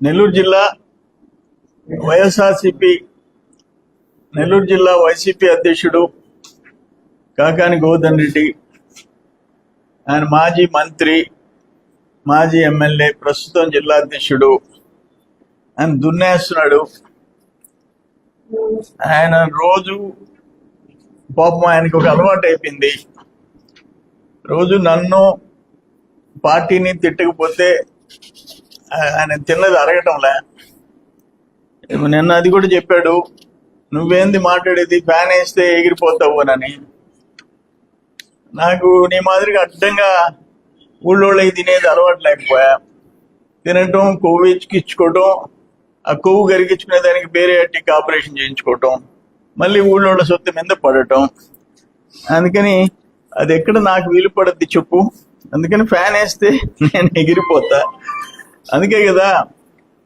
నెల్లూరు జిల్లా వైఎస్ఆర్సిపి నెల్లూరు జిల్లా వైసీపీ అధ్యక్షుడు కాకాని గోవర్ధన్ రెడ్డి ఆయన మాజీ మంత్రి మాజీ ఎమ్మెల్యే ప్రస్తుతం జిల్లా అధ్యక్షుడు ఆయన దున్నేస్తున్నాడు. ఆయన రోజు పాపం ఆయనకు ఒక అలవాటు అయిపోయింది. రోజు నన్ను పార్టీని తిట్టకపోతే ఆయన తిన్నది అరగటంలే. నిన్న అది కూడా చెప్పాడు నువ్వేంది మాట్లాడేది? ఫ్యాన్ వేస్తే ఎగిరిపోతావు అని నాకు నీ మాదిరిగా అడ్డంగా ఊళ్ళోళ్ళకి తినేది అలవాటు లేకపోయా. తినటం కొవ్వు ఇచ్చుకిచ్చుకోవటం ఆ కొవ్వు కరిగించుకునే దానికి వేరే అట్టికి ఆపరేషన్ చేయించుకోవటం మళ్ళీ ఊళ్ళోళ్ళ సొత్తు మీద పడటం. అందుకని అది ఎక్కడ నాకు వీలు పడద్ది చెప్పు. అందుకని ఫ్యాన్ వేస్తే నేను ఎగిరిపోతా. అందుకే కదా